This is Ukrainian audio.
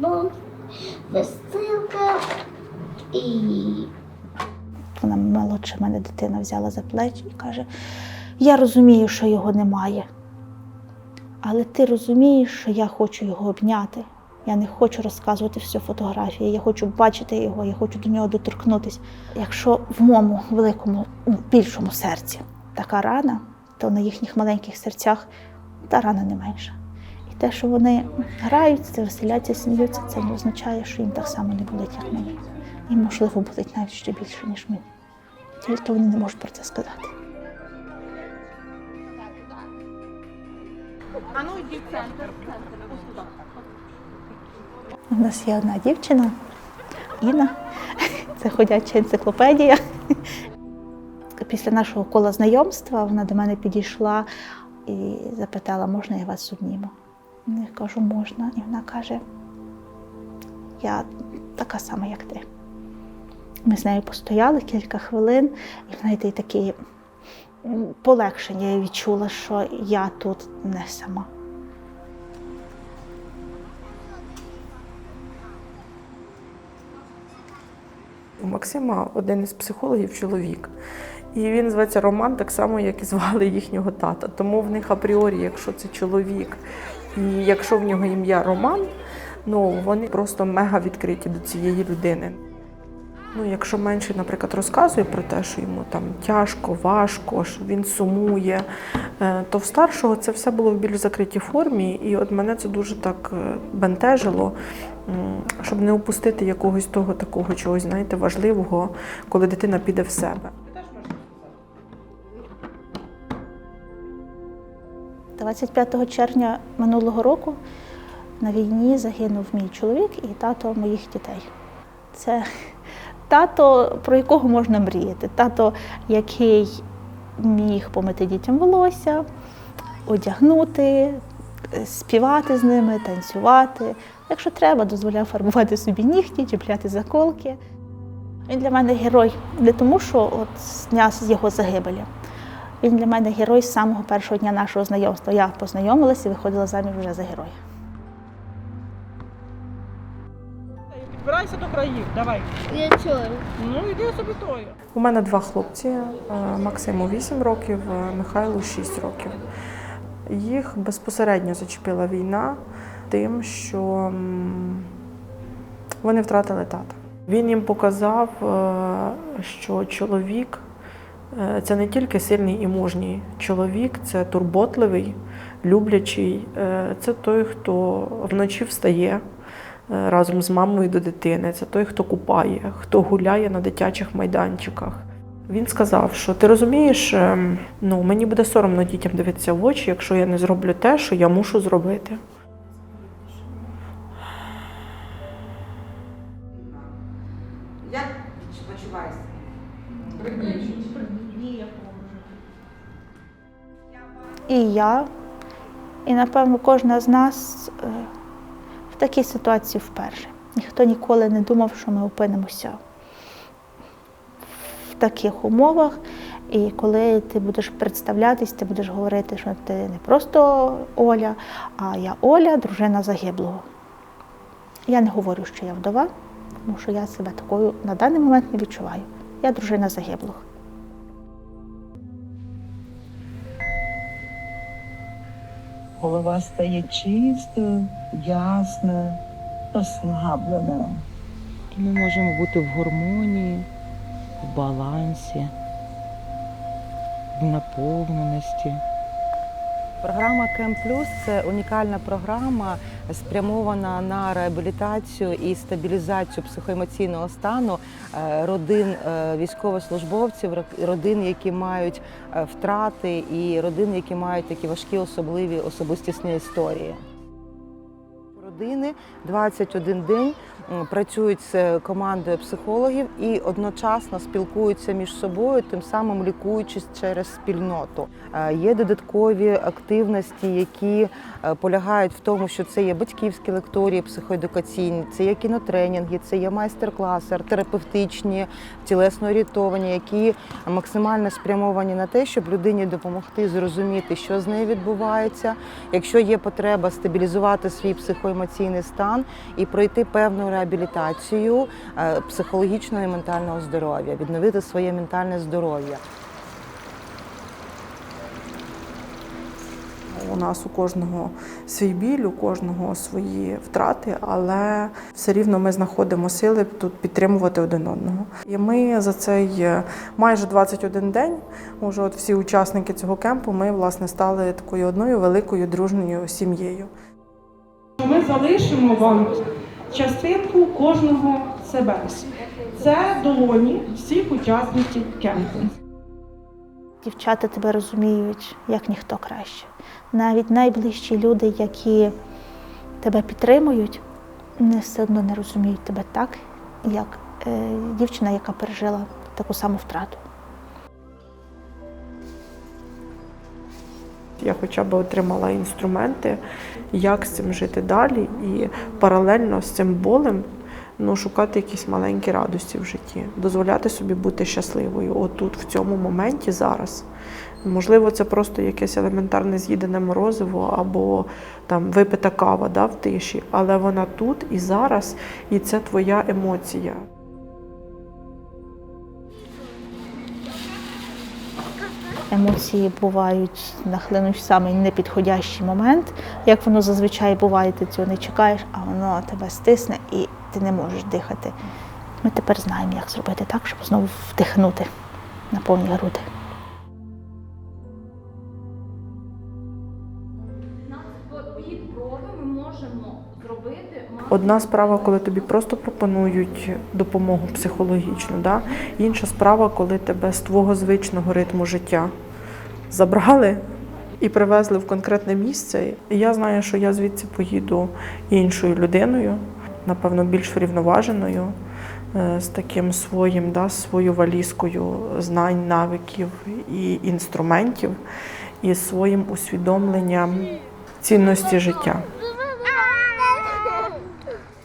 альбом, веселка і Вона молодша мене дитина взяла за плечі і каже: Я розумію, що його немає. Але ти розумієш, що я хочу його обняти. Я не хочу розказувати всю фотографію, я хочу бачити його, я хочу до нього доторкнутися. Якщо в моєму великому, більшому серці така рана, то на їхніх маленьких серцях та рана не менша. Те, що вони граються, веселяться, сміються, це не означає, що їм так само не болить, як мені. І, можливо, болить навіть ще більше, ніж мені. Тільки вони не можуть про це сказати. У нас є одна дівчина, Інна, це ходяча енциклопедія. Після нашого кола знайомства вона до мене підійшла і запитала, можна я вас обніму? Я кажу, можна. І вона каже, я така сама, як ти. Ми з нею постояли кілька хвилин, і в неї таке полегшення я відчула, що я тут не сама. У Максима один із психологів чоловік. І він зветься Роман, так само, як і звали їхнього тата. Тому в них апріорі, якщо це чоловік, і якщо в нього ім'я Роман, ну вони просто мега відкриті до цієї людини. Ну, якщо менший, наприклад, розказує про те, що йому там тяжко, важко, що він сумує, е, то в старшого це все було в більш закритій формі, і от мене це дуже так е, бентежило, щоб не упустити якогось того такого чогось, знаєте, важливого, коли дитина піде в себе. 25 червня минулого року на війні загинув мій чоловік і тато моїх дітей. Це тато, про якого можна мріяти. Тато, який міг помити дітям волосся, одягнути, співати з ними, танцювати. Якщо треба, дозволяв фарбувати собі нігті, чіпляти заколки. Він для мене герой не тому, що от з дня з його загибелі. Він для мене герой з самого першого дня нашого знайомства. Я познайомилася і виходила заміж вже за героя. Підбирайся до країв, давай. я чую. Ну, йди собі тою. У мене два хлопці: е, Максиму 8 років, е, Михайлу 6 років. Їх безпосередньо зачепила війна тим, що вони втратили тата. Він їм показав, е, що чоловік це не тільки сильний і мужній чоловік, це турботливий, люблячий. Е, Це той, хто вночі встає е, разом з мамою до дитини. Це той, хто купає, хто гуляє на дитячих майданчиках. Він сказав, що ти розумієш, ну мені буде соромно дітям дивитися в очі, якщо я не зроблю те, що я мушу зробити. І я, і напевно кожна з нас е, в такій ситуації вперше. Ніхто ніколи не думав, що ми опинимося в таких умовах. І коли ти будеш представлятись, ти будеш говорити, що ти не просто Оля, а я Оля, дружина загиблого. Я не говорю, що я вдова, тому що я себе такою на даний момент не відчуваю. Я дружина загиблого. Голова стає чистою, ясною, ослабленою. Ми можемо бути в гармонії, в балансі, в наповненості. Програма Кем Плюс це унікальна програма, спрямована на реабілітацію і стабілізацію психоемоційного стану е, родин е, військовослужбовців, родин, які мають е, втрати, і родин, які мають такі важкі особливі особистісні історії. Родини 21 день працюють з командою психологів і одночасно спілкуються між собою, тим самим лікуючись через спільноту. Е, Є додаткові активності, які е, полягають в тому, що це є батьківські лекторії психоедукаційні, це є кінотренінги, це є майстер-класи, арт-терапевтичні, тілесно орієнтовані, які максимально спрямовані на те, щоб людині допомогти зрозуміти, що з нею відбувається. Якщо є потреба стабілізувати свій психоемоційний емоційний стан і пройти певну реабілітацію е, психологічного і ментального здоров'я, відновити своє ментальне здоров'я. У нас у кожного свій біль, у кожного свої втрати, але все рівно ми знаходимо сили тут підтримувати один одного. І ми за цей е, майже 21 день, уже от всі учасники цього кемпу, ми власне стали такою одною великою дружньою сім'єю. Ми залишимо вам частинку кожного себе. Це долоні всіх учасників кемпу. Дівчата тебе розуміють як ніхто краще. Навіть найближчі люди, які тебе підтримують, вони все одно не розуміють тебе так, як е, дівчина, яка пережила таку саму втрату. Я хоча б отримала інструменти, як з цим жити далі, і паралельно з цим болем ну, шукати якісь маленькі радості в житті, дозволяти собі бути щасливою отут, в цьому моменті, зараз. Можливо, це просто якесь елементарне з'їдене морозиво або там випита кава да, в тиші, але вона тут і зараз, і це твоя емоція. Емоції бувають нахлинуть в самий непідходящий момент. Як воно зазвичай буває, ти цього не чекаєш, а воно тебе стисне і ти не можеш дихати. Ми тепер знаємо, як зробити так, щоб знову вдихнути на повні груди. Одна справа, коли тобі просто пропонують допомогу психологічну, да? інша справа, коли тебе з твого звичного ритму життя забрали і привезли в конкретне місце. Я знаю, що я звідси поїду іншою людиною, напевно, більш врівноваженою, е, з таким своїм, да, свою валізкою знань, навиків і інструментів, і своїм усвідомленням цінності життя. Two.